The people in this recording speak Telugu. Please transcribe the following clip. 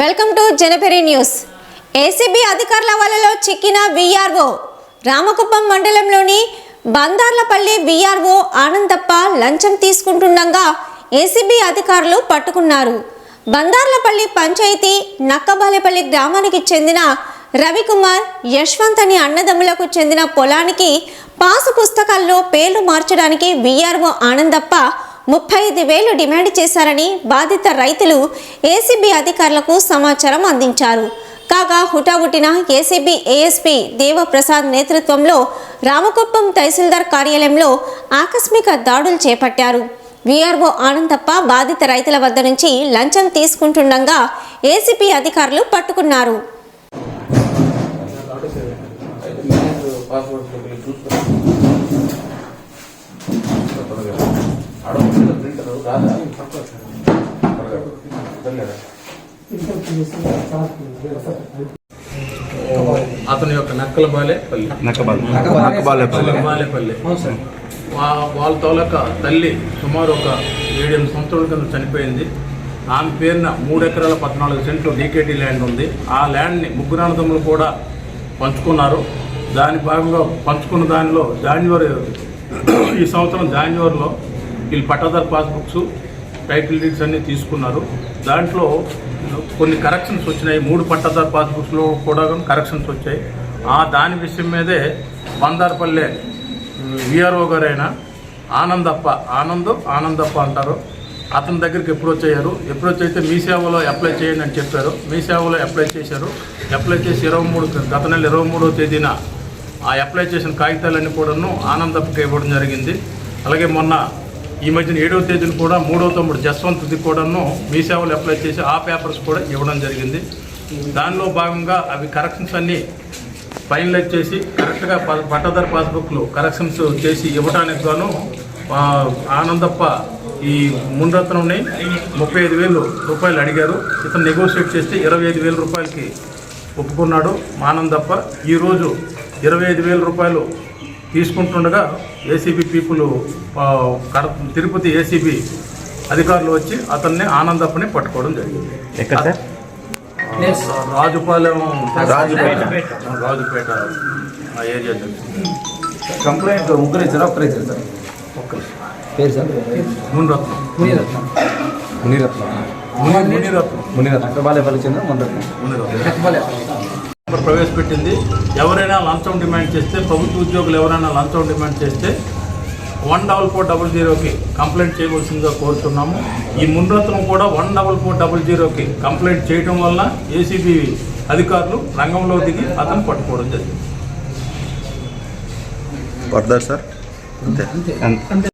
Welcome to Janaperi news ACB అధికారుల వలలో చిక్కిన విఆర్ఓ రామకుప్పం మండలంలోని బందార్లపల్లి విఆర్ఓ ఆనందప్ప లంచం తీసుకుంటుండగా ఏసీబీ అధికారులు పట్టుకున్నారు. బందార్లపల్లి పంచాయతీ నక్కబాలేపల్లి గ్రామానికి చెందిన రవికుమార్ యశ్వంత్ అని అన్నదమ్ములకు చెందిన పొలానికి పాసు పుస్తకాల్లో పేర్లు మార్చడానికి విఆర్ఓ ఆనందప్ప ముప్పై ఐదు వేలు డిమాండ్ చేశారని బాధిత రైతులు ఏసీబీ అధికారులకు సమాచారం అందించారు. కాగా హుటాహుటిన ఏసీబీ ఏఎస్పీ దేవప్రసాద్ నేతృత్వంలో రామకుప్పం తహసీల్దార్ కార్యాలయంలో ఆకస్మిక దాడులు చేపట్టారు. వీఆర్ఓ ఆనందప్ప బాధిత రైతుల వద్ద నుంచి లంచం తీసుకుంటుండగా ఏసీపీ అధికారులు పట్టుకున్నారు. అతని యొక్క నక్కల బాలేపల్లి బాలేపల్లి వాళ్ళ తోలక తల్లి సుమారు ఒక ఏడెనిమిది సంవత్సరాల కింద చనిపోయింది. ఆమె పేరున మూడు ఎకరాల పద్నాలుగు సెంట్లు డీకేటీ ల్యాండ్ ఉంది. ఆ ల్యాండ్ని ముగ్గురు అన్నదమ్ములు కూడా పంచుకున్నారు. దాని భాగంగా పంచుకున్న దానిలో జాన్యువరి ఈ సంవత్సరం జాన్యువరిలో వీళ్ళు పట్టాదారు పాస్బుక్స్ టైటిల్ డీడ్స్ అన్నీ తీసుకున్నారు. దాంట్లో కొన్ని కరెక్షన్స్ వచ్చినాయి. మూడు పట్టాదారు పాస్బుక్స్లో కూడా కరెక్షన్స్ వచ్చాయి. ఆ దాని విషయం మీదే బందార్పల్లె విఆర్ఓ గారైన ఆనందప్ప ఆనంద్ ఆనందప్ప అంటారు. అతని దగ్గరికి ఎప్పుడు వచ్చారు ఎప్పుడు వచ్చైతే మీ సేవలో అప్లై చేయండి అని చెప్పారు. మీ సేవలో అప్లై చేశారు. అప్లై చేసి ఇరవై మూడు గత నెల ఇరవై మూడో తేదీన ఆ అప్లై చేసిన కాగితాలన్నీ కూడాను ఆనందప్పకి ఇవ్వడం జరిగింది. అలాగే మొన్న ఈ మధ్యన ఏడవ తేదీని కూడా మూడవ తమ్ముడు జస్వంత్ది కూడాను మీ సేవలు అప్లై చేసి ఆ పేపర్స్ కూడా ఇవ్వడం జరిగింది. దానిలో భాగంగా అవి కరెక్షన్స్ అన్నీ ఫైనలైజ్ చేసి కరెక్ట్గా ప- పట్టాదారు పాస్బుక్లు కరెక్షన్స్ చేసి ఇవ్వడానికి గాను ఆనందప్ప ఈ మున్రత్నంని ముప్పై ఐదు వేలు రూపాయలు అడిగారు. ఇతను నెగోషియేట్ చేస్తే ఇరవై ఐదు వేల రూపాయలకి ఒప్పుకున్నాడు. ఆనందప్ప ఈరోజు ఇరవై ఐదు వేల రూపాయలు తీసుకుంటుండగా ఏసీబీ పీపుల్ తిరుపతి ఏసీబీ అధికారులు వచ్చి అతన్ని ఆనందప్పని పట్టుకోవడం జరిగింది. ఎక్కడ సార్? రాజుపాలెం రాజుపేట. రాజుపేట ఆ ఏరియా కంప్లైంట్ ముగ్గురు ఇచ్చారు ఒక్కరు ఇచ్చారు సార్? ఒక్క పేరు సార్? మునిరత్నం. మునిరత్నం. మునిరత్నం. ముని మునిరత్నం. మునిరత్నం. అక్కబాలేపల్లి చెందిన మునిరత్నం. మునిరత్నం. ప్రవేశపెట్టింది. ఎవరైనా లంచం డిమాండ్ చేస్తే ప్రభుత్వ ఉద్యోగులు ఎవరైనా లంచం డిమాండ్ చేస్తే వన్ డబల్ ఫోర్ డబల్ జీరోకి కంప్లైంట్ చేయవలసిందిగా కోరుతున్నాము. ఈ మున్రత్నం కూడా వన్ డబల్ ఫోర్ డబల్ జీరోకి కంప్లైంట్ చేయడం వల్ల ఏసీబీ అధికారులు రంగంలో దిగి అతను పట్టుకోవడం జరిగింది. పడతారు సార్. అంతే. అంతే.